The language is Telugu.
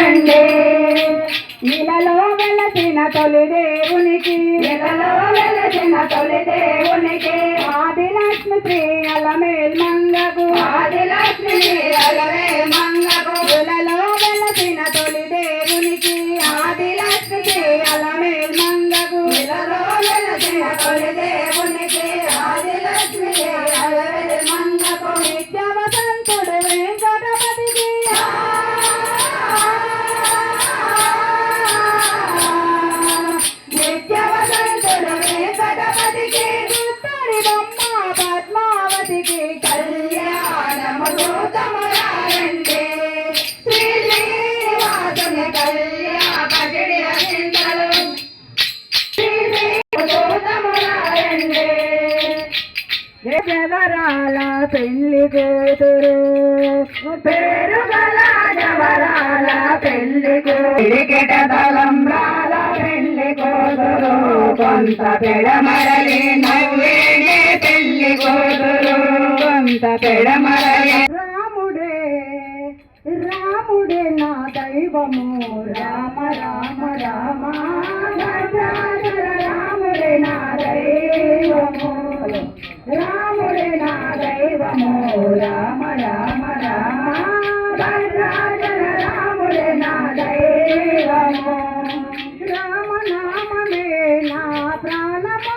రండి ఇలలో వెలసిన తొలి దేవునికి. ఇలలో వెలసిన తొలి దేవునికి. ఆదిలక్ష్మి శ్రీ అలమేల్ జవరాల పెళ్ళి కూతురు. పేరు గల జవరాల పెళ్ళి కూరికెట తలంబ్రాల పెళ్ళి కూతురు. కొంత పెడమరలి నవ్వేనే పెళ్ళి కూతురు. కొంత పెడమరలి. రాముడే రాముడే నా దైవము. రామ రామ రామ రాముడే నా దైవము. నా దైవము రామ రామ రామ. భద్రాచల రాముడే నా దైవము రామ నామమే నా ప్రాణమా.